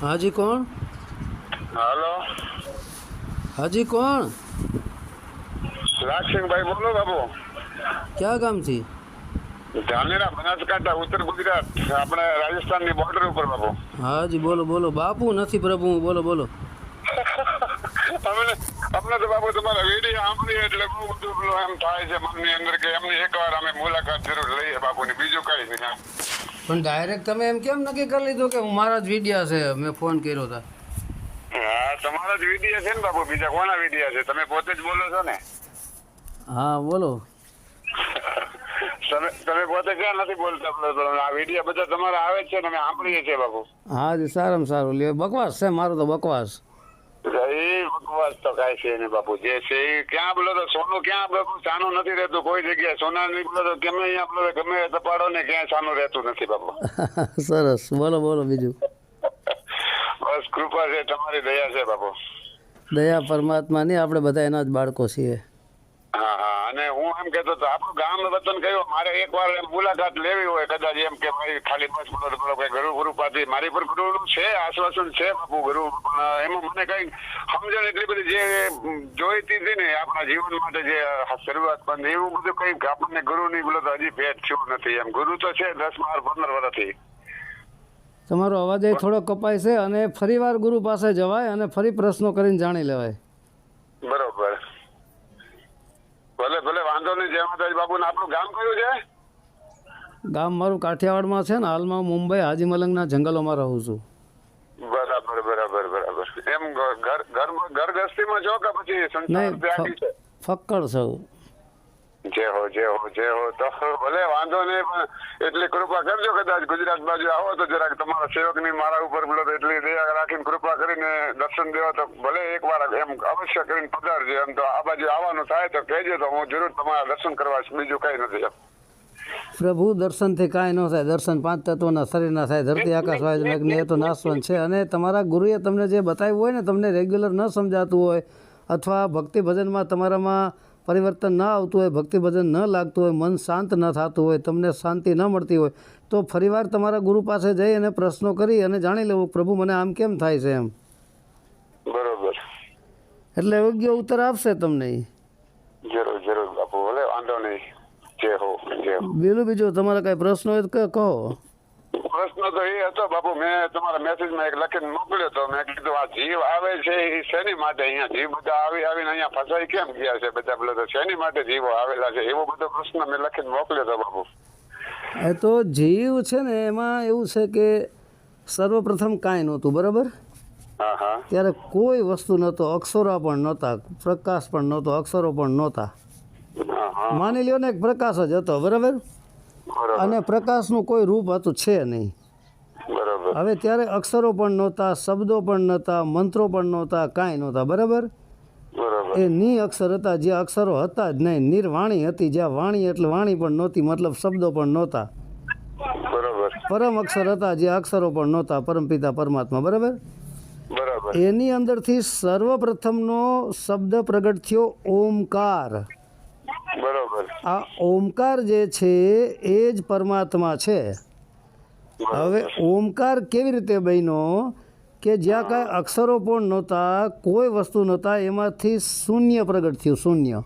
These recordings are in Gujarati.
હાજી કોણ? હાલો. હાજી કોણ? લાખસિંહભાઈ બોલો બાબુ. ક્યાં ગામથી? ધાનેરા બનાસકાંઠા ઉત્તર ગુજરાત. આપણે રાજસ્થાનની બોર્ડર ઉપર બાબુ. હાજી બોલો બોલો. બાપુ નથી પ્રભુ બોલો બોલો. અમને અમને તો બાબુ તમારા વીડિયો સાંભળીએ એટલે બહુ બધું એમ થાય છે મનની અંદર કે એમની એકવાર અમે મુલાકાત જરૂર લઈએ બાપુની. બીજું કઈ નહીં. પણ ડાયરેક્ટ તમે એમ કેમ નક્કી કરી લીધું કે હું મારા જ વિડિયા છે? મેં ફોન કર્યો હતા હા તમારા જ વિડિયા છે ને બાબુ બીજા કોના વિડિયા છે? તમે પોતે જ બોલો છો ને. હા બોલો. તમે તમે પોતે ક્યાં નથી બોલતા? આ વિડિયા બધા તમારા આવે જ છે ને અમે સાંભળીએ છીએ બાબુ હાજી સારામાં સારું. લે બકવાસ છે મારો તો બકવાસ. એ બકવાસ તો કાંઈ છે ને બાપુ. જે છે એ ક્યાં બોલો તો સોનું ક્યાં સાનું નથી રહેતું કોઈ જગ્યાએ. સોના નહીં બોલો તો ગમે અહીંયા બોલો ગમે તપાડો ને ક્યાંય સાનું રહેતું નથી બાપુ. સરસ. બોલો બોલો બીજું. બસ કૃપા છે તમારી દયા છે બાપુ. દયા પરમાત્માની. આપણે બધા એના જ બાળકો છીએ. હા હા. અને હું એમ કેતો હતો, આપણું ગામ વતન કયો મારે એક વાર એમ મુલાકાત લેવી હોય, કદાચ એમ કે ભાઈ, ખાલી બસ બોલો કઈ ગુરુ ગુરુ પાછી મારી પર ગુરુ છે, આશ્વાસન છે, બાપુ, ગુરુ એમાં મને કઈ સમજણ એટલી બધી જે જોઈતી હતી ને, આપણા જીવન માટે જે શરૂઆત પણ, એવું બધું કઈ આપણને ગુરુની બોલો તો હજી ભેટ થયું નથી. એમ ગુરુ તો છે દસ, બાર, પંદર વર્ષથી. તમારો અવાજ થોડો કપાય છે અને ફરીવાર ગુરુ પાસે જવાય અને ફરી પ્રશ્નો કરીને જાણી લેવાય બરોબર ભલે ભલે વાંધો નહીં જય માતાજી બાપુ આપણું ગામ કયું છે? ગામ મારું કાઠિયાવાડમાં છે ને હાલમાં મુંબઈ હાજી મલંગના જંગલોમાં રહું છું. બરાબર બરાબર બરાબર. એમ ઘર ઘર ઘર ગસ્તીમાં છો કે પછી ત્યાગી છે ફક્કડ છું. જે હો જે હો જે હો, તો ભલે વાંધો નહીં, પણ એટલી કૃપા કરજો કદાચ ગુજરાત બાજુ આવો તો જરાક તમારા સેવકની મારા ઉપર બોલો એટલી દયા રાખીને કૃપા કરીને દર્શન દેવા તો ભલે એકવાર એમ અવશ્ય કરીને પધારજો. એમ તો આ બાજુ આવવાનું થાય તો કહેજો તો હું જરૂર તમારા દર્શન કરવા બીજું કઈ નથી પ્રભુ, દર્શનથી કાંઈ ન થાય. દર્શન પાંચ તત્વના શરીરના થાય. ધરતી આકાશ વાયુ અગ્નિ એ તો નાશવંત છે. અને તમારા ગુરુએ તમને જે બતાવ્યું હોય ને, તમને રેગ્યુલર ન સમજાતું હોય અથવા ભક્તિ ભજનમાં તમારામાં પરિવર્તન ન આવતું હોય ભક્તિ ભજન ન લાગતું હોય મન શાંત ન થતું હોય તમને શાંતિ ન મળતી હોય તો ફરીવાર તમારા ગુરુ પાસે જઈ અને પ્રશ્નો કરી અને જાણી લેવું પ્રભુ મને આમ કેમ થાય છે એમ. બરોબર. એટલે યોગ્ય ઉત્તર આપશે તમને જરૂર જરૂર બાપુ ભલે વાંધો નહીં. જે હો જે બીજું બીજું તમારા કાંઈ પ્રશ્ન હોય તો કહો. પ્રશ્ન તો એ હતો બાપુ મેં તમારા મેસેજમાં એક લખીને મોકલ્યો તો મેં કીધું આ જીવ આવે છે એ શેની માટે અહીંયા જીવ બધા આવી આવીને અહીંયા ફસાઈ કેમ ગયા છે બધા? પેલા તો શેની માટે જીવો આવેલા છે? એવો બધો પ્રશ્ન મેં લખીને મોકલ્યો તો બાપુ. એ તો જીવ છે ને એમાં એવું છે કે સર્વપ્રથમ કાંઈ નહોતું બરાબર? હા હા. ત્યારે કોઈ વસ્તુ નહોતો અક્ષરો પણ નહોતા પ્રકાશ પણ નહોતો અક્ષરો પણ નહોતા. હા હા. માની લ્યો ને એક પ્રકાશ જ હતો બરોબર? અને પ્રકાશનું કોઈ રૂપ હતું છે નહીં. હવે ત્યારે અક્ષરો પણ નહોતા શબ્દો પણ નહોતા મંત્રો પણ નહોતા કાંઈ નહોતા બરાબર? એ ની અક્ષર હતા જે અક્ષરો હતા જ નહીં. નિર્વાણી હતી જ્યાં વાણી એટલે વાણી પણ નહોતી મતલબ શબ્દો પણ નહોતા. પરમ અક્ષર હતા જે અક્ષરો પણ નહોતા પરમપિતા પરમાત્મા બરાબર. એની અંદરથી સર્વપ્રથમનો શબ્દ પ્રગટ થયો ઓમકાર. આ ઓમકાર જે છે એ જ પરમાત્મા છે. હવે ઓમકાર કેવી રીતે બન્યો કે જ્યાં કાંઈ અક્ષરો પણ નહોતા કોઈ વસ્તુ નહોતા એમાંથી શૂન્ય પ્રગટ થયું શૂન્ય.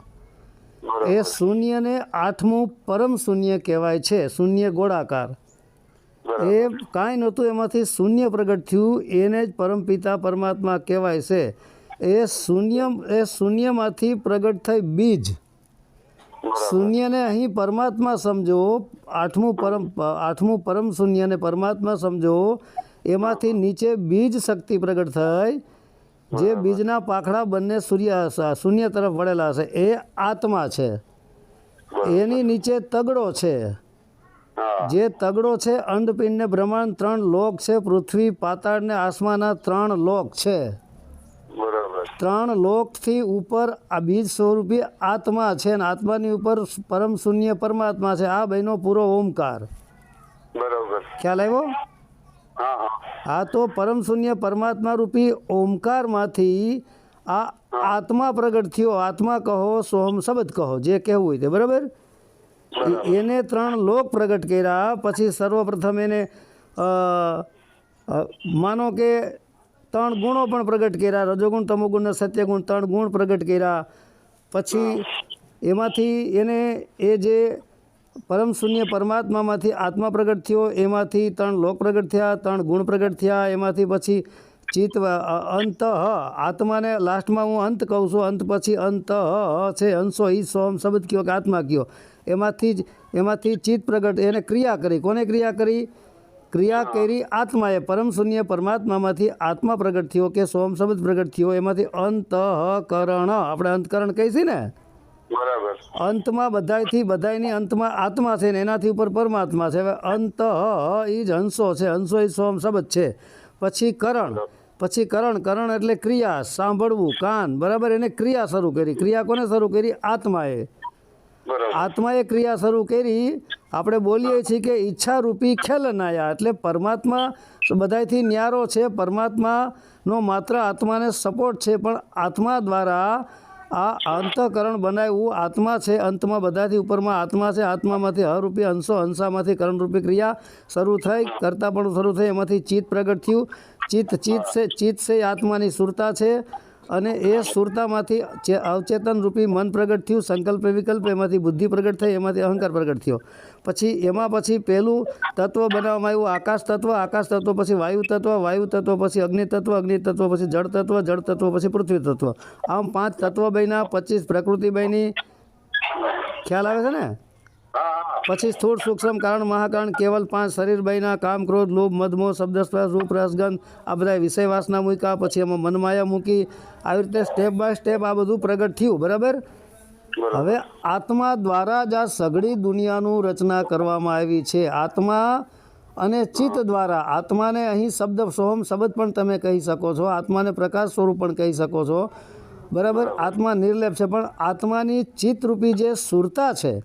એ શૂન્યને આઠમું પરમ શૂન્ય કહેવાય છે શૂન્ય ગોળાકાર. એ કાંઈ નહોતું એમાંથી શૂન્ય પ્રગટ થયું એને જ પરમપિતા પરમાત્મા કહેવાય છે. એ શૂન્ય એ શૂન્યમાંથી પ્રગટ થઈ બીજ. શૂન્યને અહીં પરમાત્મા સમજો આઠમું પરમ આઠમું પરમ શૂન્યને પરમાત્મા સમજો એમાંથી નીચે બીજ શક્તિ પ્રગટ થઈ જે બીજના પાખડા બંને સૂર્ય શૂન્ય તરફ વળેલા હશે એ આત્મા છે. એની નીચે તગડો છે. જે તગડો છે અંડપિંડ ને બ્રહ્માંડ ત્રણ લોક છે પૃથ્વી પાતાળ ને આસમાના ત્રણ લોક છે. ત્રણ લોકથી ઉપર આ બીજ સ્વરૂપી આત્મા છે અને આત્માની ઉપર પરમ શૂન્ય પરમાત્મા છે. આ બહેનો પૂરો ઓમકાર. બરોબર. ખ્યાલ આવ્યો? હા તો પરમ શૂન્ય પરમાત્મા રૂપી ઓમકારમાંથી આ આત્મા પ્રગટ થયો. આત્મા કહો સોહમ શબ્દ કહો જે કહેવું હોય તે બરાબર? એને ત્રણ લોક પ્રગટ કર્યા. પછી સર્વપ્રથમ એને માનો કે ત્રણ ગુણો પણ પ્રગટ કર્યા. રજોગુણ, તમોગુણ સત્યગુણ ત્રણ ગુણ પ્રગટ કર્યા. પછી એમાંથી એને એ જે પરમ શૂન્ય પરમાત્મામાંથી આત્મા પ્રગટ થયો, એમાંથી ત્રણ લોક પ્રગટ થયા, ત્રણ ગુણ પ્રગટ થયા. એમાંથી પછી ચિત્ત અંત આત્માને લાસ્ટમાં હું અંત કહું છું. અંત પછી અંત છે. અંશો, ઈ સોમ શબ્દ કયો કે આત્મા કયો. એમાંથી જ, એમાંથી ચિત્ત પ્રગટ, એને ક્રિયા કરી. કોને ક્રિયા કરી? ક્રિયા કરી આત્માએ પરમ શૂન્ય પરમાત્મામાંથી આત્મા પ્રગટ થયો કે સોમ શબ્દ પ્રગટ થયો એમાંથી અંતઃકરણ. આપણે અંતકરણ કહી છીએ ને? બરાબર. અંતમાં બધાયથી બધાયની અંતમાં આત્મા છે ને એનાથી ઉપર પરમાત્મા છે. હવે અંત એ જ હંસો છે. હંસો એ સોમ શબ્દ છે. પછી કરણ. પછી કરણ. કરણ એટલે ક્રિયા. સાંભળવું કાન. બરાબર? એને ક્રિયા શરૂ કરી. ક્રિયા કોને શરૂ કરી? આત્માએ. આત્માએ ક્રિયા શરૂ કરી. આપણે બોલીએ છીએ કે ઈચ્છા રૂપી ખેલનાયા. એટલે પરમાત્મા બધાયથી ન્યારો છે. પરમાત્માનો માત્ર આત્માને સપોર્ટ છે. પણ આત્મા દ્વારા આ અંતઃકરણ બનાવ્યું આત્મા છે. અંતમાં બધાથી ઉપરમાં આત્મા છે. આત્મામાંથી હરૂપી અંશો હંસામાંથી કરણરૂપી ક્રિયા શરૂ થઈ. કરતાં પણ શરૂ થઈ. એમાંથી ચિત્ત પ્રગટ થયું. ચિત્ત ચિત્ત છે. ચિત્ત છે. આત્માની સુરતા છે. અને એ સુરતામાંથી જે અવચેતન રૂપી મન પ્રગટ થયું, સંકલ્પ વિકલ્પ, એમાંથી બુદ્ધિ પ્રગટ થઈ, એમાંથી અહંકાર પ્રગટ થયો. પછી એમાં પછી પહેલું તત્વ બનાવવામાં આવ્યું, આકાશ તત્વ આકાશ તત્વ પછી વાયુ તત્વ વાયુ તત્વ પછી અગ્નિ તત્વ અગ્નિ તત્વ પછી જળ તત્વ જળ તત્વ પછી પૃથ્વી તત્વ. આમ પાંચ તત્વ બન્યા, પચીસ પ્રકૃતિ બની. ખ્યાલ આવે છે ને? પછી સ્થૂળ સૂક્ષ્મ કારણ મહાકારણ કેવલ પાંચ શરીર બયના કામ ક્રોધ લોભ મધમો શબ્દસ્પર્શ રૂપ રસગંધ આ બધા વિષય વાસના મૂક્યા પછી એમાં મનમાયા મૂકી. આવી રીતે સ્ટેપ બાય સ્ટેપ આ બધું પ્રગટ થયું બરાબર? બરાબર. હવે આત્મા દ્વારા જ આ સઘળી દુનિયાનું રચના કરવામાં આવી છે. આત્મા અને ચિત્ત દ્વારા. આત્માને અહીં શબ્દ સોહમ શબ્દ પણ તમે કહી શકો છો. આત્માને પ્રકાશ સ્વરૂપ પણ કહી શકો છો. બરાબર. આત્મા નિર્લેપ છે પણ આત્માની ચિત્તરૂપી જે સુરતા છે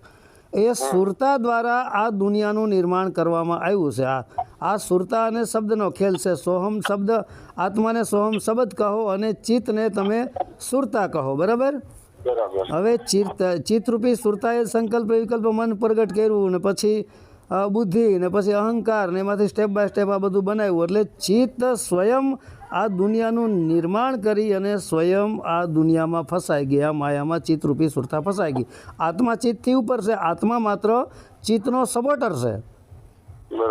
એ સુરતા દ્વારા આ દુનિયાનું નિર્માણ કરવામાં આવ્યું છે. આ આ સુરતા અને શબ્દનો ખેલ છે. સોહમ શબ્દ આત્માને સોહમ શબ્દ કહો અને ચિત્તને તમે સુરતા કહો. બરાબર? હવે ચિત્ત ચિત્તરૂપી સુરતાએ સંકલ્પ વિકલ્પ મન પ્રગટ કર્યું ને પછી બુદ્ધિ ને પછી અહંકાર ને એમાંથી સ્ટેપ બાય સ્ટેપ આ બધું બનાવ્યું. એટલે ચિત્ત સ્વયં આ દુનિયાનું નિર્માણ કરી અને સ્વયં આ દુનિયામાં ફસાઈ ગયા માયામાં ચિત્તરૂપી સુરતા ફસાઈ ગઈ. આત્મા ચિત્તથી ઉપર છે આત્મા માત્ર ચિત્તનો સપોર્ટર છે.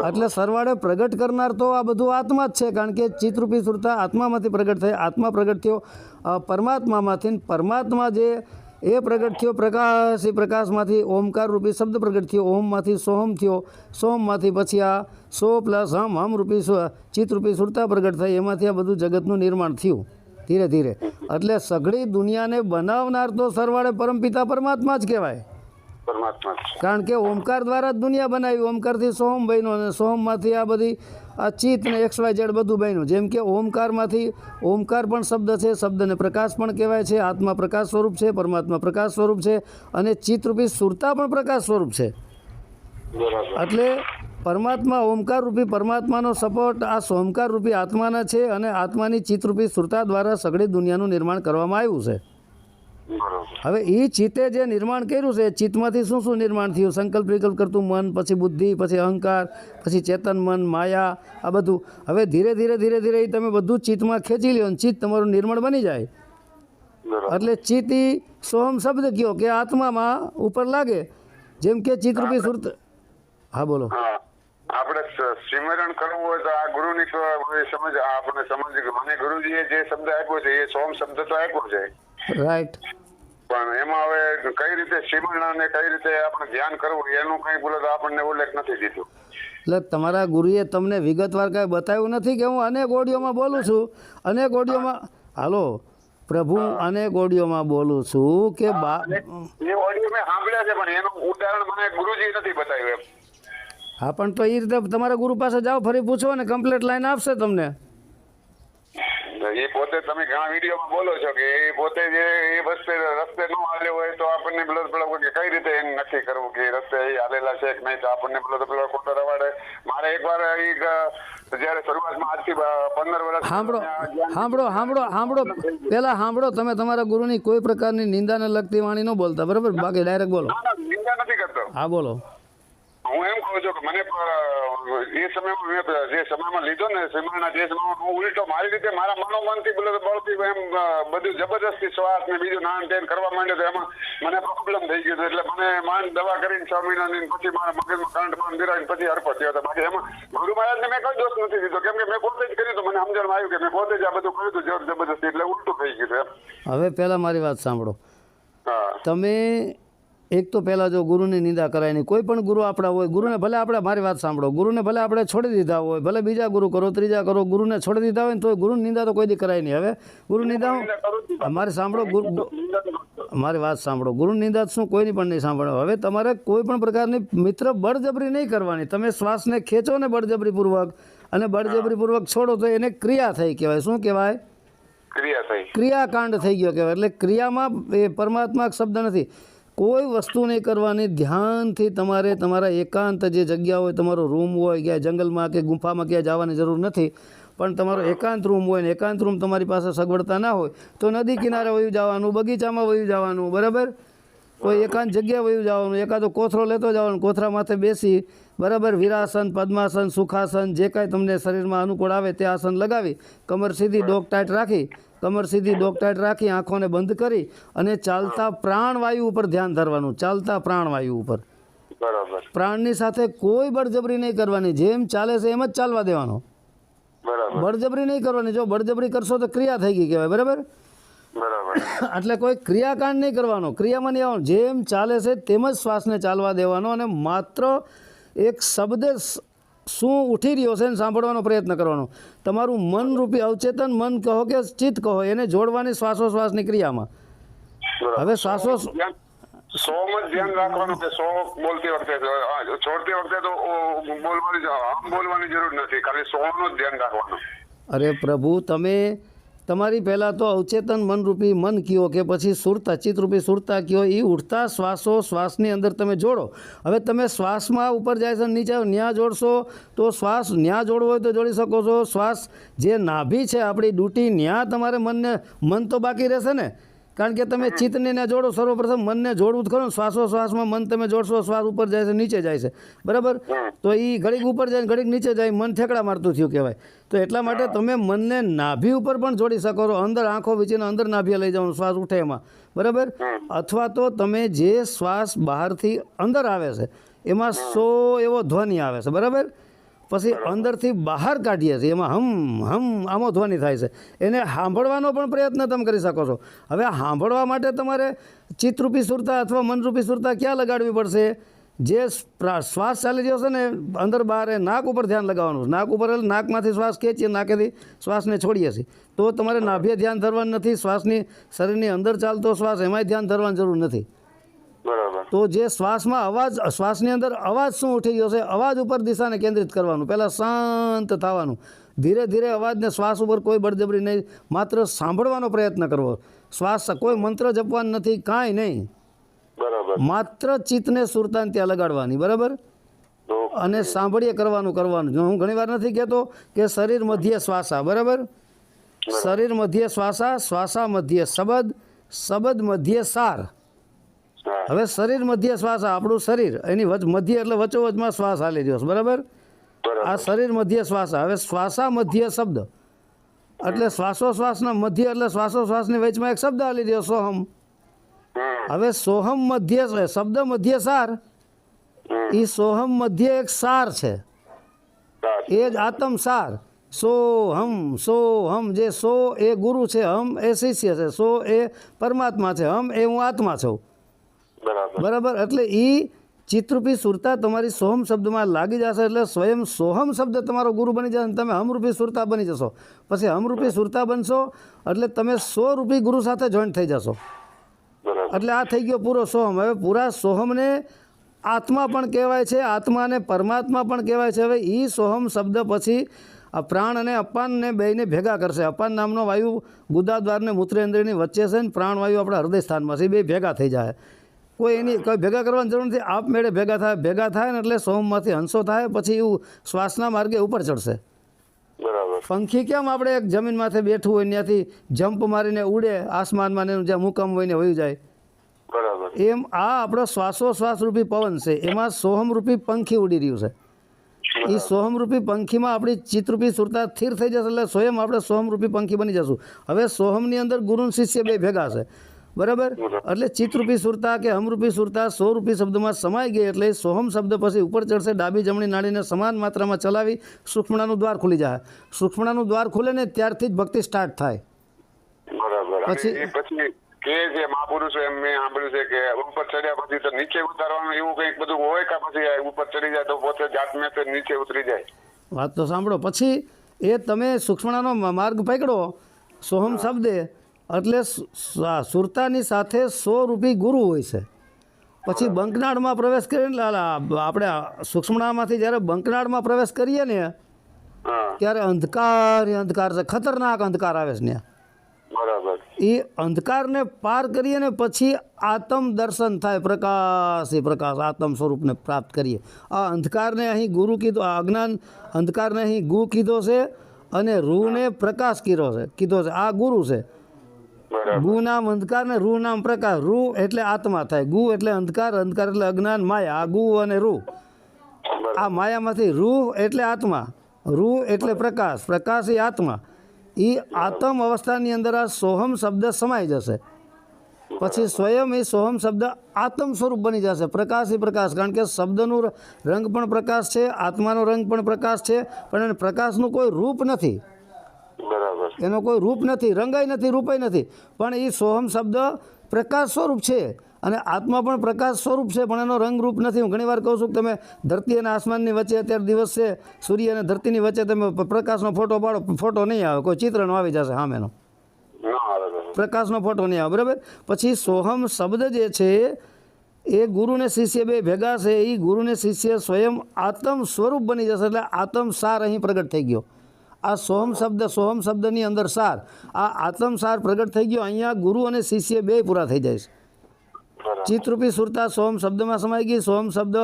એટલે સરવાળે પ્રગટ કરનાર તો આ બધું આત્મા જ છે કારણ કે ચિત્તરૂપી સુરતા આત્મામાંથી પ્રગટ થઈ આત્મા પ્રગટ થયો. પરમાત્મામાંથી પરમાત્મા જે એ પ્રગટ થયો પ્રકાશ એ પ્રકાશમાંથી ઓમકાર રૂપી શબ્દ પ્રગટ થયો ઓમમાંથી સોહમ થયો. સોમમાંથી પછી આ સો પ્લસ હમ હમ રૂપી સુ- ચિત્તરૂપી સુરતા પ્રગટ થઈ. એમાંથી આ બધું જગતનું નિર્માણ થયું ધીરે ધીરે. એટલે સઘળી દુનિયાને બનાવનાર તો સરવાળે પરમપિતા પરમાત્મા જ કહેવાય. કારણ કે ઓમકાર દ્વારા જ દુનિયા બનાવી. ઓમકારથી સોહમ બન્યો અને સોહમમાંથી આ બધી આ ચિત્ત ને એક્સ વાય ઝેડ બધું બન્યું. જેમ કે ઓમકારમાંથી ઓમકાર પણ શબ્દ છે શબ્દને પ્રકાશ પણ કહેવાય છે આત્મા પ્રકાશ સ્વરૂપ છે પરમાત્મા પ્રકાશ સ્વરૂપ છે અને ચિત્તરૂપી સુરતા પણ પ્રકાશ સ્વરૂપ છે. એટલે પરમાત્મા ઓમકાર રૂપી પરમાત્માનો સપોર્ટ આ સોમકાર રૂપી આત્માના છે અને આત્માની ચિત્તરૂપી સુરતા દ્વારા સઘળી દુનિયાનું નિર્માણ કરવામાં આવ્યું છે. હવે એ ચિત્તે જે નિર્માણ કર્યું છે ચિત્તમાંથી શું શું નિર્માણ થયું? સંકલ્પ વિકલ્પ કરતું મન પછી બુદ્ધિ પછી અહંકાર પછી ચેતન મન માયા આ બધું. હવે ધીરે ધીરે ધીરે ધીરે તમે બધું ચિત્તમાં ખેંચી લ્યો અને ચિત્ત તમારું નિર્મળ બની જાય. એટલે ચિત્ત ઈ સોહમ શબ્દ કયો કે આત્મામાં ઉપર લાગે. જેમ કે ચિત્તરૂપી સુરત હા બોલો. હા આપણે સ- સિમરણ કરવું હોય તો આ ગુરુની સમજ આપણે સમજ મને ગુરુજીએ જે શબ્દ આપ્યો છે એ સોમ શબ્દ તો આપ્યો છે. રાઈટ પણ એમાં હવે કઈ રીતે સિમરણ અને કઈ રીતે આપણે ધ્યાન કરવું એનું કઈ બોલે તો આપણને ઉલ્લેખ નથી દીધું. એટલે તમારા ગુરુએ તમને વિગતવાર કાંઈ બતાવ્યું નથી કે હું અનેક ઓડિયોમાં બોલું છું? અનેક ઓડિયોમાં હાલો પ્રભુ અનેક ઓડિયોમાં બોલું છું કે બા એ ઓડિયો મેં સાંભળ્યા છે પણ એનું ઉદાહરણ મને ગુરુજી નથી બતાવ્યું એમ. હા પણ તો એ રીતે તમારા ગુરુ પાસે જાઓ ફરી પૂછો ને કમ્પ્લીટ લાઈન આપશે તમને. એ પોતે તમે ઘણા વિડીયોમાં બોલો છો કે એ પોતે જે એ રસ્તે રસ્તે ન હાલ્યો હોય તો આપણને પેલો પેલો કે કઈ રીતે એને નક્કી કરવું કે રસ્તે એ હાલેલા છે કે નહીં તો આપણને પેલો પેલો ખોટો રવાડે? મારે એકવાર એ જયારે શરૂઆતમાં આજથી પંદર વર્ષ સાંભળો સાંભળો સાંભળો સાંભળો પેલા સાંભળો તમે તમારા ગુરુની કોઈ પ્રકારની નિંદાને લગતી વાણી ન બોલતા બરાબર? બાકી ડાયરેક્ટ બોલો. નિંદા નથી કરતો. હા બોલો. હું એમ કહું છું કે મને એ સમયમાં મેં જે સમયમાં લીધો ને સમયના જે સમયમાં હું ઉલટો મારી રીતે મારા મનોમનથી બોલે બળતી એમ બધું જબરદસ્તી શ્વાસ ને બીજું નાન તેન કરવા માંડ્યો તો એમાં મને પ્રોબ્લેમ થઈ ગયો એટલે મને માન દવા કરીને છ મહિનાની પછી મારા મગજમાં કરંટ બંધ દિરાઈને પછી હરપત થયો હતો. બાકી એમાં ગુરુ મહારાજને મેં કોઈ દોષ નથી દીધો. કેમ કે મેં પોતે જ કર્યું તો મને સમજણમાં આવ્યું કે મેં પોતે જ આ બધું કર્યું હતું જોર જબરદસ્તી એટલે ઉલટું થઈ ગયું એમ. હવે પહેલાં મારી વાત સાંભળો. હા. તમે એક તો પહેલાં જો ગુરુની નિંદા કરાય નહીં કોઈ પણ ગુરુ આપણા હોય ગુરુને ભલે આપણે મારી વાત સાંભળો ગુરુને ભલે આપણે છોડી દીધા હોય ભલે બીજા ગુરુ કરો ત્રીજા કરો ગુરુને છોડી દીધા હોય ને તો ગુરુની નિંદા તો કોઈ દી કરાય નહીં. હવે ગુરુ નિંદા મારે સાંભળો ગુરુ મારી વાત સાંભળો ગુરુ નિંદા શું? કોઈની પણ નહીં સાંભળો. હવે તમારે કોઈ પણ પ્રકારની મિત્ર બળજબરી નહીં કરવાની. તમે શ્વાસને ખેંચો ને બળજબરીપૂર્વક અને બળજબરીપૂર્વક છોડો તો એને ક્રિયા થઈ કહેવાય. શું કહેવાય? ક્રિયા થઈ. ક્રિયાકાંડ થઈ ગયો કહેવાય. એટલે ક્રિયામાં એ પરમાત્મા શબ્દ નથી. કોઈ વસ્તુ નહીં કરવાની. ધ્યાનથી તમારે તમારા એકાંત જે જગ્યા હોય, તમારો રૂમ હોય, ક્યાંય જંગલમાં કે ગુફામાં ક્યાંય જવાની જરૂર નથી. પણ તમારો એકાંત રૂમ હોય ને એકાંત રૂમ તમારી પાસે સગવડતા ના હોય, તો નદી કિનારે વયું જવાનું, બગીચામાં વયું જવાનું, બરાબર? કોઈ એકાંત જગ્યાએ વયું જવાનું, એકાદો કોથરો લેતો જવાનું, કોથરા માથે બેસી, બરાબર? વિરાસન, પદ્માસન, સુખાસન, જે કાંઈ તમને શરીરમાં અનુકૂળ આવે તે આસન લગાવી, કમર સીધી ડોક ટાઈટ રાખી કમર સીધી ડોકટાઈટ રાખી આંખોને બંધ કરી અને ચાલતા પ્રાણવાયુ ઉપર ધ્યાન ધરવાનું ચાલતા પ્રાણવાયુ ઉપર. બરાબર. પ્રાણની સાથે કોઈ બળજબરી નહીં કરવાની જેમ ચાલે છે એમ જ ચાલવા દેવાનો. બળજબરી નહીં કરવાની જો બળજબરી કરશો તો ક્રિયા થઈ ગઈ કહેવાય બરાબર? બરાબર. એટલે કોઈ ક્રિયાકાંડ નહીં કરવાનો ક્રિયામાં નહીં આવવાનું જેમ ચાલે છે તેમ જ શ્વાસને ચાલવા દેવાનો અને માત્ર એક શબ્દ શું ઉઠી રહ્યો છે એને સાંભળવાનો પ્રયત્ન કરવાનો? તમારું મન રૂપી અવચેતન મન કહો કે ચિત્ત કહો એને જોડવાની શ્વાસોશ્વાસની ક્રિયામાં. હવે શ્વાસો સોમાં ધ્યાન રાખવાનું કે સો બોલતી વખતે છોડતી વખતે તો બોલવાની બોલવાની જરૂર નથી. ખાલી સોનું ધ્યાન રાખવાનું. અરે પ્રભુ તમે તમારી પહેલાં તો અવચેતન મનરૂપી મન કયો કે પછી સુરતા, ચિત્તરૂપી સુરતા કયો એ ઉઠતા શ્વાસો શ્વાસની અંદર તમે જોડો. હવે તમે શ્વાસમાં ઉપર જાય છે નીચે ન્યા જોડશો તો શ્વાસ ન્યા જોડવો હોય તો જોડી શકો છો. શ્વાસ જે નાભી છે આપણી ડૂટી, ન્યા તમારે મનને, મન તો બાકી રહેશે ને. કારણ કે તમે ચિત્તને ને જોડો સર્વપ્રથમ મનને જોડવું જ ખરો ને. શ્વાસો શ્વાસમાં મન તમે જોડશો શ્વાસ ઉપર જાય છે નીચે જાય છે. બરાબર? તો એ ઘડીક ઉપર જાય ને ઘડીક નીચે જાય મન ઠેકડા મારતું થયું કહેવાય. તો એટલા માટે તમે મનને નાભી ઉપર પણ જોડી શકો છો. અંદર આંખો વીચીને અંદર નાભીએ લઈ જવાનું શ્વાસ ઉઠે એમાં. બરાબર? અથવા તો તમે જે શ્વાસ બહારથી અંદર આવે છે એમાં સો એવો ધ્વનિ આવે છે. બરાબર? પછી અંદરથી બહાર કાઢીએ છીએ. એમાં હમ હમ આમો ધ્વનિ થાય છે. એને સાંભળવાનો પણ પ્રયત્ન તમે કરી શકો છો. હવે સાંભળવા માટે તમારે ચિત્તરૂપી સુરતા અથવા મનરૂપી સુરતા ક્યાં લગાડવી પડશે? જે શ્વાસ ચાલી રહ્યો છે ને અંદર બહાર એ નાક ઉપર ધ્યાન લગાવવાનું નાક ઉપર એટલે નાકમાંથી શ્વાસ ખેંચીએ નાકેથી શ્વાસને છોડીએ છીએ. તો તમારે નાભીએ ધ્યાન ધરવાનું નથી શ્વાસની શરીરની અંદર ચાલતો શ્વાસ એમાંય ધ્યાન ધરવાની જરૂર નથી. તો જે શ્વાસમાં અવાજ શ્વાસની અંદર અવાજ શું ઉઠી ગયો છે અવાજ ઉપર દિશાને કેન્દ્રિત કરવાનું પહેલાં શાંત થવાનું. ધીરે ધીરે અવાજને શ્વાસ ઉપર કોઈ બળજબરી નહીં માત્ર સાંભળવાનો પ્રયત્ન કરવો. શ્વાસ કોઈ મંત્ર જપવાનું નથી કાંઈ નહીં. માત્ર ચિત્તને સુરતાને ત્યાં લગાડવાની બરાબર? અને સાંભળીએ કરવાનું કરવાનું. હું ઘણીવાર નથી કહેતો કે શરીર મધ્ય શ્વાસા બરાબર. શરીર મધ્ય શ્વાસા શ્વાસા મધ્ય શબદ શબદ મધ્ય સાર. હવે શરીર મધ્ય શ્વાસ આપણું શરીર. એની વચ મધ્ય એટલે વચોવચમાં શ્વાસ હાલી રહ્યો છે બરાબર? બરાબર. આ શરીર મધ્ય શ્વાસ હવે શ્વાસા મધ્ય શબ્દ. એટલે શ્વાસોશ્વાસના મધ્ય એટલે શ્વાસોશ્વાસની વચમાં એક શબ્દ હાલી રહ્યો સોહમ. હવે સોહમ મધ્ય શબ્દ મધ્ય સાર. એ સોહમ મધ્ય એક સાર છે. એ જ આત્મ સાર. સો હમ સો હમ જે સો એ ગુરુ છે હમ એ શિષ્ય છે સો એ પરમાત્મા છે હમ એ હું આત્મા છું. બરાબર. એટલે એ ચિત્તરૂપી સુરતા તમારી સોહમ શબ્દમાં લાગી જશે એટલે સ્વયં સોહમ શબ્દ તમારો ગુરુ બની જશે અને તમે હમરૂપી સુરતા બની જશો. પછી હમરૂપી સુરતા બનશો એટલે તમે સો રૂપી ગુરુ સાથે જોઈન્ટ થઈ જશો. એટલે આ થઈ ગયો પૂરો સોહમ. હવે પૂરા સોહમને આત્મા પણ કહેવાય છે આત્માને પરમાત્મા પણ કહેવાય છે. હવે એ સોહમ શબ્દ પછી આ પ્રાણ અને અપાનને બેને ભેગા કરશે. અપાન નામનો વાયુ ગુદાદ્વારને મૂત્રેન્દ્રની વચ્ચે છે ને પ્રાણવાયુ આપણા હૃદય સ્થાનમાં છે. એ બે ભેગા થઈ જાય. કોઈ એની કોઈ ભેગા કરવાની જરૂર નથી. આપમેળે ભેગા થાય ભેગા થાય ને એટલે સોમમાંથી હંસો થાય પછી એવું શ્વાસના માર્ગે ઉપર ચડશે. પંખી કેમ આપણે એક જમીન માથે બેઠું હોય ત્યાંથી જમ્પ મારીને ઉડે આસમાનમાં ને એનું જ્યાં મુકમ હોય ને વયું જાય. એમ આ આપણો શ્વાસોશ્વાસ રૂપી પવન છે. એમાં સોહમ રૂપી પંખી ઉડી રહ્યું છે. એ સોહમ રૂપી પંખીમાં આપણી ચિત્તરૂપી સુરતા સ્થિર થઈ જશે એટલે સ્વયં આપણે સોહમ રૂપી પંખી બની જશું. હવે સોહમની અંદર ગુરુ શિષ્ય બે ભેગા છે. બરાબર? એટલે ચિત્તરૂપી સુરતા કે હમરૂપી સુરતા સો રૂપી શબ્દમાં સમાઈ ગઈ એટલે સોહમ શબ્દ પછી ઉપર ચડશે ડાબી જમણી નાળીને સમાન માત્રામાં ચલાવી સૂક્ષ્મણાનું દ્વાર ખુલી જાય. સૂક્ષ્મણાનું દ્વાર ખુલે ને ત્યારથી જ ભક્તિ સ્ટાર્ટ થાય. પછી- પછી કે જે મહાપુરુષો એમ મેં સાંભળ્યું છે કે ઉપર ચડ્યા પછી તો નીચે ઉતારવાનું એવું કંઈક બધું હોય કે પછી ઉપર ચડી જાય તો પોતે જાતમે તે નીચે ઉતરી જાય? વાત તો સાંભળો. પછી એ તમે સૂક્ષ્મણાનો માર્ગ પકડો સોહમ શબ્દે એટલે સુરતાની સાથે સો રૂપી ગુરુ હોય છે. પછી બંકનાળમાં પ્રવેશ કરીને લા- લા- આપણે સૂક્ષ્મણામાંથી જ્યારે બંકનાળમાં પ્રવેશ કરીએ ને ત્યારે અંધકાર અંધકાર છે ખતરનાક અંધકાર આવે છે ત્યાં. એ અંધકારને પાર કરીએ ને પછી આત્મ દર્શન થાય પ્રકાશ એ પ્રકાશ આત્મ સ્વરૂપને પ્રાપ્ત કરીએ. આ અંધકારને અહીં ગુરુ કીધો આ અજ્ઞાન અંધકારને અહીં ગુ કીધો છે અને રૂને પ્રકાશ કીધો છે કીધો છે આ ગુરુ છે. ગુ નામ અંધકાર ને રૂ નામ પ્રકાશ રૂ એટલે આત્મા થાય. ગુ એટલે અંધકાર અંધકાર એટલે અજ્ઞાન માયા. આ ગુ અને રૂ. આ માયામાંથી રૂહ એટલે આત્મા. રૂહ એટલે પ્રકાશ. પ્રકાશ એ આત્મા. એ આત્મ અવસ્થાની અંદર આ સોહમ શબ્દ સમાઈ જશે. પછી સ્વયં એ સોહમ શબ્દ આત્મ સ્વરૂપ બની જશે. પ્રકાશ એ પ્રકાશ. કારણ કે શબ્દનું રંગ પણ પ્રકાશ છે આત્માનો રંગ પણ પ્રકાશ છે પણ એને પ્રકાશનું કોઈ રૂપ નથી. એનો કોઈ રૂપ નથી રંગાઈ નથી રૂપાઈ નથી. પણ એ સોહમ શબ્દ પ્રકાશ સ્વરૂપ છે. અને આત્મા પણ પ્રકાશ સ્વરૂપ છે પણ એનો રંગ રૂપ નથી. હું ઘણીવાર કહું છું કે તમે ધરતી અને આસમાનની વચ્ચે અત્યારે દિવસ છે સૂર્ય અને ધરતીની વચ્ચે તમે પ્રકાશનો ફોટો પાડો ફોટો નહીં આવે કોઈ ચિત્રનો આવી જશે સામેનો પ્રકાશનો ફોટો નહીં આવે બરાબર? પછી સોહમ શબ્દ જે છે એ ગુરુને શિષ્ય બે ભેગા છે એ ગુરુને શિષ્ય સ્વયં આત્મ સ્વરૂપ બની જશે એટલે આત્મ સાર અહીં પ્રગટ થઈ ગયો. આ સોહમ શબ્દ સોહમ શબ્દની અંદર સાર. આ આત્મ સાર પ્રગટ થઈ ગયો. અહીંયા ગુરુ અને શિષ્ય બે પૂરા થઈ જાય છે. બરાબર. ચિત્તરૂપી સુરતા સોહમ શબ્દમાં સમાઈ ગઈ. સોહમ શબ્દ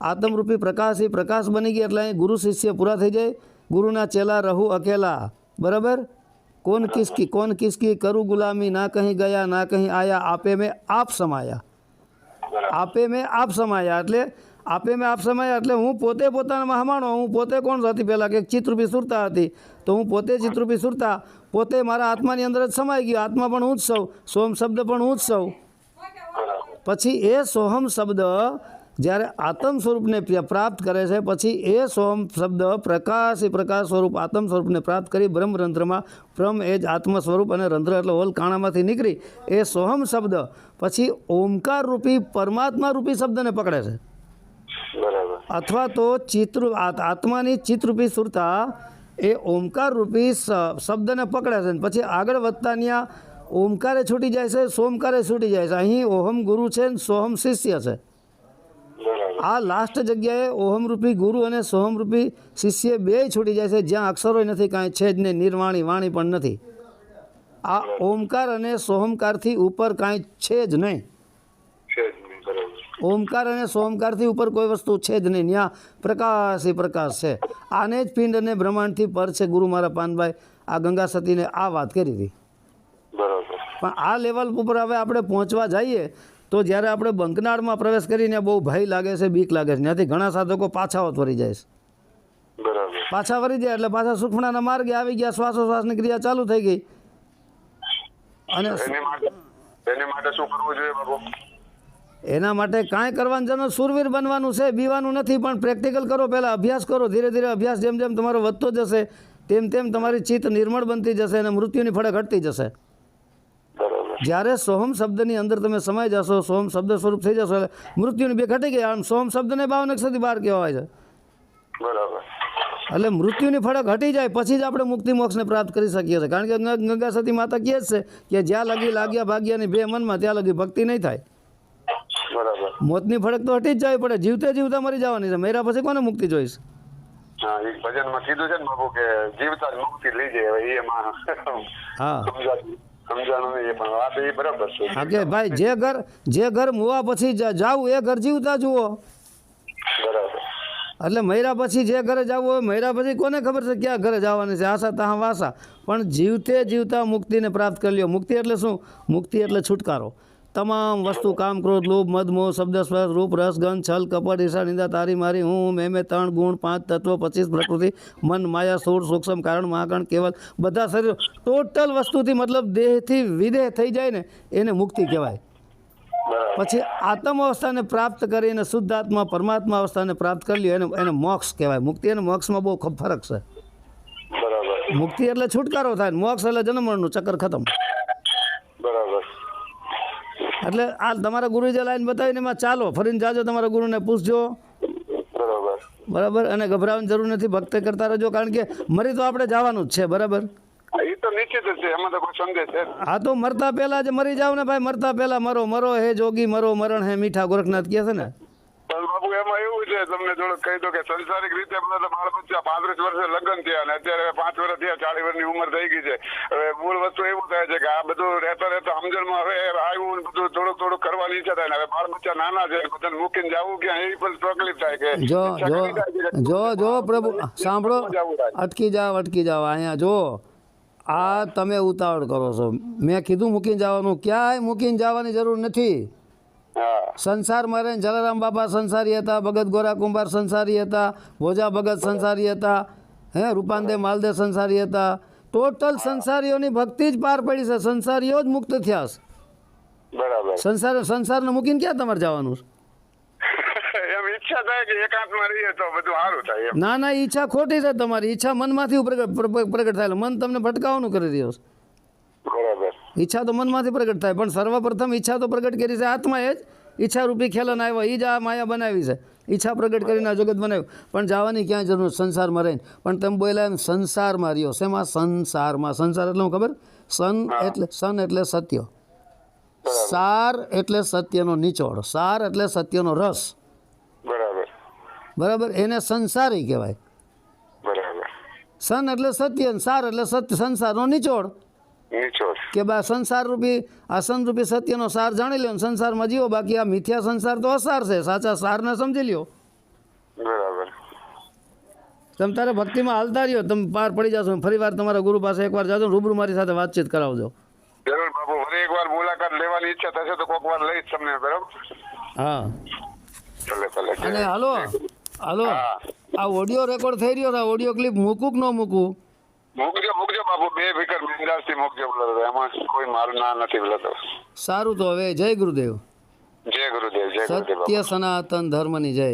આત્મરૂપી પ્રકાશ એ પ્રકાશ બની ગઈ. એટલે અહીં ગુરુ શિષ્ય પૂરા થઈ જાય. ગુરુના ચેલા રહુ અકેલા. બરાબર? કોન કિસકી કોન કિસકી કરું ગુલામી? ના કહી ગયા ના કહી આયા. આપે મેં આપ સમાયા. આપે મેં આપ સમાયા. એટલે આપે મેં આપ સમય એટલે હું પોતે પોતાના હમાણો હું પોતે કોણ હતી પહેલાં કે ચિત્રરૂપી સુરતા હતી. તો હું પોતે ચિત્રરૂપી સુરતા, પોતે મારા આત્માની અંદર જ સમાઈ ગયો. આત્મા પણ હું જ સૌ, સોમ શબ્દ પણ હું જ સૌ. પછી એ સોહમ શબ્દ જ્યારે આત્મ સ્વરૂપને પ્રાપ્ત કરે છે, પછી એ સોમ શબ્દ પ્રકાશ એ પ્રકાશ સ્વરૂપ આત્મ સ્વરૂપને પ્રાપ્ત કરી બ્રહ્મરંધ્રમાં બ્રહ્મ એ જ આત્મ સ્વરૂપ અને રંધ્ર એટલે હોલ કાણામાંથી નીકળી. એ સોહમ શબ્દ પછી ઓમકાર રૂપી પરમાત્મા રૂપી શબ્દને પકડે છે. અથવા તો ચિત્ર આત- આત્માની ચિત્તરૂપી સુરતા એ ઓમકાર રૂપી સ- શબ્દને પકડે છે પછી આગળ વધતા ત્યાં ઓમકારે છૂટી જાય છે સોમકારે છૂટી જાય છે અહીં ઓહમ ગુરુ છે ને સોહમ શિષ્ય છે આ લાસ્ટ જગ્યાએ ઓહમ રૂપી ગુરુ અને સોહમ રૂપી શિષ્ય બે છૂટી જાય છે જ્યાં અક્ષરો નથી કાંઈ છે જ નહીં નિર્વાણી વાણી પણ નથી આ ઓમકાર અને સોહમકારથી ઉપર કાંઈ છે જ નહીં ઓમકાર અને સોમકારથી ઉપર કોઈ વસ્તુ છે જ નહીં. ત્યાં પ્રકાશ એ પ્રકાશ છે. આને જ પિંડ અને બ્રહ્માંડથી પર છે ગુરુ મારા પાનભાઈ. આ ગંગા સતીને આ વાત કરી હતી. પણ આ લેવલ ઉપર હવે આપણે પહોંચવા જઈએ તો જ્યારે આપણે બંકનાળમાં પ્રવેશ કરીને બહુ ભય લાગે છે બીક લાગે છે. ત્યાંથી ઘણા સાધકો પાછા વળી જાય છે. પાછા વળી જાય એટલે પાછા સુખમણાના માર્ગે આવી ગયા. શ્વાસોશ્વાસની ક્રિયા ચાલુ થઈ ગઈ. અને એની એની માટે શું કરવું જોઈએ બાબુ એના માટે કાંઈ કરવાનું જરૂર સુરવીર બનવાનું છે બીવાનું નથી પણ પ્રેક્ટિકલ કરો પહેલાં અભ્યાસ કરો ધીરે ધીરે અભ્યાસ જેમ જેમ તમારો વધતો જશે તેમ તેમ તમારી ચિત્ત નિર્મળ બનતી જશે અને મૃત્યુની ફળે ઘટતી જશે. જ્યારે સોહમ શબ્દની અંદર તમે સમાઈ જશો સોહમ શબ્દ સ્વરૂપ થઈ જશો એટલે મૃત્યુની બે ઘટી ગઈ આમ સોહમ શબ્દને બાવન અક્ષરથી બહાર કહેવાય છે. બરાબર. એટલે મૃત્યુની ફળક ઘટી જાય પછી જ આપણે મુક્તિ મોક્ષને પ્રાપ્ત કરી શકીએ છીએ. કારણ કે ગંગા સતી માતા કહે જ છે કે જ્યાં લગી લાગ્યા ભાગ્યાની બે મનમાં ત્યાં લગી ભક્તિ નહીં થાય. બરાબર. મોતની ફળક તો હટી જ જવી પડે. જીવતે જીવતા મરી જવાની છે. મેરા પછી કોને મુક્તિ જોઈશ? હા એક ભજનમાં કીધું છે ને બાબુ કે જીવતા જ મુક્તિ લઈ જાય હવે એમાં હા. સમજાતું. સમજાણું નહીં એ પણ વાત એ બરાબર હા કે ભાઈ જે ઘર જે ઘર મુવા પછી જાવું એ ઘર જીવતા જુઓ. એટલે મૈરા પછી જે ઘરે જવું હોય મૈરા પછી કોને ખબર છે ક્યાં ઘરે જવાની છે? આશા તહા વાસા. પણ જીવતે જીવતા મુક્તિને પ્રાપ્ત કરી લ્યો. મુક્તિ એટલે શું? મુક્તિ એટલે છુટકારો. તમામ વસ્તુ કામ ક્રોધ લોભ મદ મોહ શબ્દ સ્પર્શ રૂપ રસ ગંધ છલ કપટ ઈર્ષા નિંદા તારી મારી હું મેં મેં ત્રણ ગુણ પાંચ તત્વ પચીસ પ્રકૃતિ મન માયા સ્થૂળ સૂક્ષ્મ કારણ મહાકરણ કેવલ બધા શરીર. ટોટલ વસ્તુથી મતલબ દેહથી વિદેહ થઈ જાય ને એને મુક્તિ કહેવાય. પછી આત્મ અવસ્થાને પ્રાપ્ત કરીને શુદ્ધ આત્મા પરમાત્મા અવસ્થાને પ્રાપ્ત કરી લ્યો એને એને મોક્ષ કહેવાય. મુક્તિ અને મોક્ષમાં બહુ ફરક છે. મુક્તિ એટલે છુટકારો થાય મોક્ષ એટલે જન્મરણનું ચક્કર ખતમ. બરાબર. એટલે આ તમારા ગુરુ જે લાઈન બતાવીને એમાં ચાલો ફરીને જાજો તમારા ગુરુને પૂછજો. બરાબર. બરાબર? અને ગભરાવાની જરૂર નથી ભક્તે કરતા રહેજો કારણ કે મરી તો આપણે જવાનું જ છે બરાબર? હા, તો મરતા પહેલા જ મરી જાવ ને ભાઈ મરતા પહેલા મરો મરો હે જોગી મરો મરણ હે મીઠા ગોરખનાથ કહે છે ને? એમાં એવું છે તમને થોડુંક કહી દો કે સંસારિક રીતે બાળ બચ્ચા પાંત્રીસ વર્ષે લગ્ન થયા અને અત્યારે પાંચ વર્ષ થયા ચાલીસ વર્ષની ઉંમર થઈ ગઈ છે. હવે મૂળ વસ્તુ એવું થાય છે કે આ બધું રહેતા રહેતા સમજણમાં હવે આવ્યું બધું થોડુંક થોડુંક કરવાની ઈચ્છા થાય ને હવે બાળ બચ્ચા નાના છે બધાને મૂકીને જવું ક્યાં એ પણ તકલીફ થાય કે જો જો જો જો પ્રભુ સાંભળો અટકી જાવ અટકી જાવ અહીંયા જો આ તમે ઉતાવળ કરો છો. મેં કીધું મૂકીને જવાનું ક્યાંય મૂકીને જવાની જરૂર નથી. હા મરે જલારામ બાપા સંસારી હતા ભગત ગોરા કુંભાર સંસારી હતા ભોજા ભગત સંસારી હતા હે રૂપાંદે માલદે સંસારી હતા. ટોટલ સંસારીઓની ભક્તિ જ પાર પડી છે સંસારીઓ જ મુક્ત થયા છે. બરાબર. સંસાર સંસારને મૂકીને ક્યાં તમારે જવાનું છે? ઈચ્છા થાય કે એકાંતમાં રહીએ તો બધું સારું થાય એમ. ના ના ઈચ્છા ખોટી છે તમારી. ઈચ્છા મનમાંથી પ્રગટ પ્રગટ થાય મન તમને ભટકાવાનું કરી રહ્યો છે. ઈચ્છા તો મનમાંથી પ્રગટ થાય પણ સર્વપ્રથમ ઈચ્છા તો પ્રગટ કરી છે આત્માએ જ. ઈચ્છા રૂપી ખેલન આવ્યો એ જ આ માયા બનાવી છે. ઈચ્છા પ્રગટ કરીને આ જગત બનાવ્યું. પણ જવાની ક્યાં જરૂર? સંસારમાં રહીને. પણ તમે બોલ્યા એમ સંસારમાં રહ્યો. શેમાં? સંસારમાં. સંસાર એટલે હું ખબર? સન એટલે સન એટલે સત્ય. સાર એટલે સત્યનો નિચોડ. સાર એટલે સત્યનો રસ. બરાબર. બરાબર? એને સંસારી કહેવાય. બરાબર. સન એટલે સત્ય સાર એટલે સત્ય. સંસારનો નિચોડ નીચોડ. કે બા સંસાર રૂપી આ રૂપી સત્યનો સાર જાણી લ્યો સંસાર સંસારમાં જીવો બાકી આ મિથ્યા સંસાર તો અસાર છે. સાચા સારને સમજી લ્યો. બરાબર. તમે તારે ભક્તિમાં હાલતા રહ્યો તમે પાર પડી જશો ફરી વાર તમારા ગુરુ પાસે એકવાર જાજો ને રૂબરૂ મારી સાથે વાતચીત કરાવજો. જરૂર બાપુ ફરી એકવાર મુલાકાત લેવાની ઈચ્છા થશે તો કોક વાર લઈશ તમને બરાબર? હા. અને હાલો હાલો. આ ઓડિયો રેકોર્ડ થઈ રહ્યો છે ઓડિયો ક્લિપ મૂકું કે ન મૂકું? મૂકજો મૂકજો બાપુ બે ફિકર બિંદાસથી મૂકજો બોલો એમાં કોઈ મારું ના નથી બોલતો સારું તો હવે જય ગુરુદેવ. જય ગુરુદેવ જય ગુરુદેવ સત્ય સનાતન ધર્મની જય.